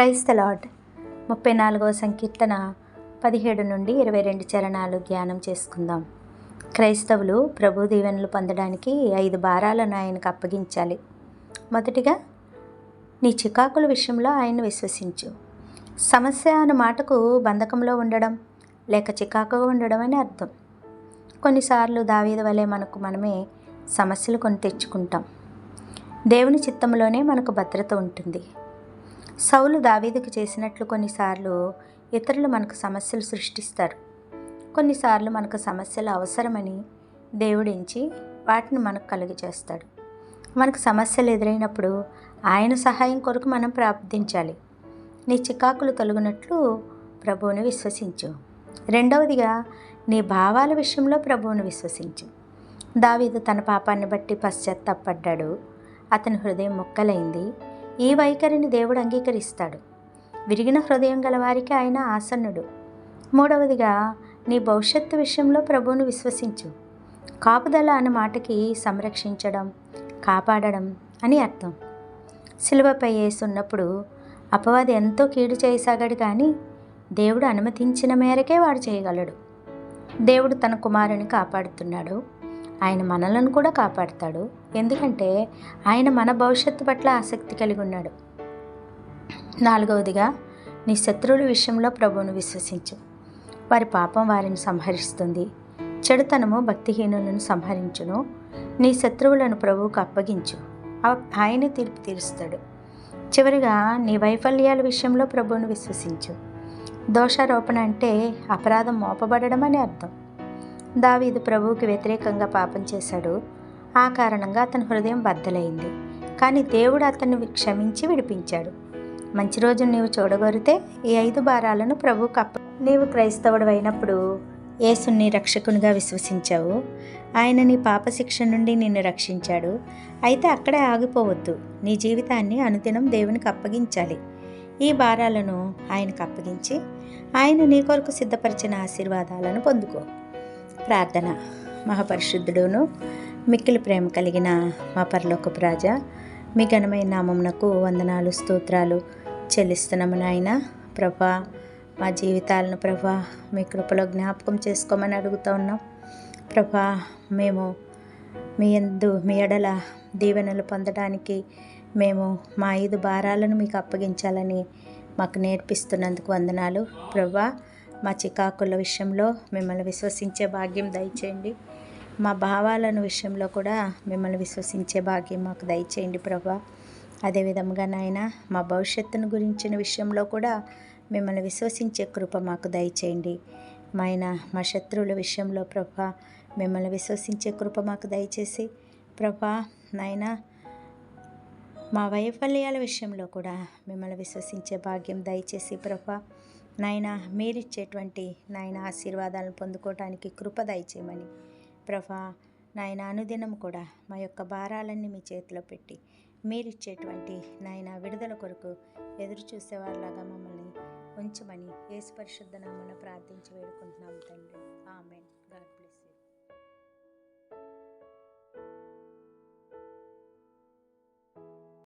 Praise the lord ముప్పై నాలుగవ సంకీర్తన పదిహేడు నుండి ఇరవై రెండు చరణాలు ధ్యానం చేసుకుందాం. క్రైస్తవులు ప్రభు దీవెనలు పొందడానికి ఐదు భారాలను ఆయనకు అప్పగించాలి. మొదటిగా నీ చికాకుల విషయంలో ఆయన విశ్వసించు. సమస్య అన్న మాటకు బంధకంలో ఉండడం లేక చికాకుగా ఉండడం అని అర్థం. కొన్నిసార్లు దావీద వలె మనకు మనమే సమస్యలు కొని తెచ్చుకుంటాం. దేవుని చిత్తంలోనే మనకు భద్రత ఉంటుంది. సౌలు దావీదుకు చేసినట్లు కొన్నిసార్లు ఇతరులు మనకు సమస్యలు సృష్టిస్తారు. కొన్నిసార్లు మనకు సమస్యలు అవసరమని దేవుడించి వాటిని మనకు కలుగజేస్తాడు. మనకు సమస్యలు ఎదురైనప్పుడు ఆయన సహాయం కొరకు మనం ప్రార్థించాలి. నీ చికాకులు తొలగినట్లు ప్రభువుని విశ్వసించు. రెండవదిగా నీ భావాల విషయంలో ప్రభువుని విశ్వసించు. దావీదు తన పాపాన్ని బట్టి పశ్చాత్తాపడ్డాడు. అతని హృదయం మొక్కలైంది. ఈ వైఖరిని దేవుడు అంగీకరిస్తాడు? విరిగిన హృదయం గలవారికి ఆయన ఆసన్నుడు. మూడవదిగా నీ భవిష్యత్తు విషయంలో ప్రభువును విశ్వసించు. కాపుదల అన్న మాటకి సంరక్షించడం కాపాడడం అని అర్థం. శిలువపై వేసున్నప్పుడు అపవాది ఎంతో కీడు చేయసాగాడు కానీ దేవుడు అనుమతించిన మేరకే వాడు చేయగలడు. దేవుడు తన కుమారుని కాపాడుతున్నాడు. ఆయన మనలను కూడా కాపాడుతాడు. ఎందుకంటే ఆయన మన భవిష్యత్తు పట్ల ఆసక్తి కలిగి ఉన్నాడు. నాలుగవదిగా నీ శత్రువుల విషయంలో ప్రభువును విశ్వసించు. వారి పాపం వారిని సంహరిస్తుంది. చెడుతనము భక్తిహీనులను సంహరించును. నీ శత్రువులను ప్రభువుకు అప్పగించు. ఆయన తీర్పు తీరుస్తాడు. చివరిగా నీ వైఫల్యాల విషయంలో ప్రభువును విశ్వసించు. దోషారోపణ అంటే అపరాధం మోపబడడం అని అర్థం. దావీదు ప్రభువుకి వ్యతిరేకంగా పాపం చేశాడు. ఆ కారణంగా అతని హృదయం బద్దలైంది. కానీ దేవుడు అతన్ని క్షమించి విడిపించాడు. మంచి రోజు నీవు చూడగోరితే ఈ ఐదు భారాలను ప్రభువుకు కప్ప. నీవు క్రైస్తవుడు అయినప్పుడు యేసుని రక్షకునిగా విశ్వసించావు. ఆయన నీ పాపశిక్ష నుండి నిన్ను రక్షించాడు. అయితే అక్కడే ఆగిపోవద్దు. నీ జీవితాన్ని అనుదినం దేవునికి అప్పగించాలి. ఈ భారాలను ఆయనకు అప్పగించి ఆయన నీ కొరకు సిద్ధపరిచిన ఆశీర్వాదాలను పొందుకో. ప్రార్థన. మహాపరిశుద్ధుడును మిక్కిలి ప్రేమ కలిగిన మా పరలోకపు రాజా మీ ఘనమైన నామమునకు వందనాలు స్తోత్రాలు చెల్లిస్తున్నాము నాయన. ప్రభా మా జీవితాలను ప్రభా మీ కృపలో జ్ఞాపకం చేసుకోమని అడుగుతూ ఉన్నాం. ప్రభా మేము మీ ఎందు మీ ఎడల దీవెనలు పొందడానికి మేము మా ఐదు భారాలను మీకు అప్పగించాలని మాకు నేర్పిస్తున్నందుకు వందనాలు. ప్రభా మా చికాకుల విషయంలో మిమ్మల్ని విశ్వసించే భాగ్యం దయచేయండి. మా భావాలను విషయంలో కూడా మిమ్మల్ని విశ్వసించే భాగ్యం మాకు దయచేయండి ప్రభా. అదేవిధంగా నాయన మా భవిష్యత్తును గురించిన విషయంలో కూడా మిమ్మల్ని విశ్వసించే కృప మాకు దయచేయండి. మా ఆయన మా శత్రువుల విషయంలో ప్రభా మిమ్మల్ని విశ్వసించే కృప మాకు దయచేసి ప్రభా నాయన మా వైఫల్యాల విషయంలో కూడా మిమ్మల్ని విశ్వసించే భాగ్యం దయచేసి ప్రభా నాయన మీరిచ్చేటువంటి నాయన ఆశీర్వాదాలను పొందుకోవటానికి కృప దయచేయమని. ప్రభా నాయన అనుదినం కూడా మా యొక్క భారాలన్నీ మీ చేతిలో పెట్టి మీరిచ్చేటువంటి నాయన విడుదల కొరకు ఎదురు చూసేవారిలాగా మమ్మల్ని ఉంచమని యేసు పరిశుద్ధ నామన ప్రార్థించి వేడుకుంటున్నాము తండ్రి. ఆమె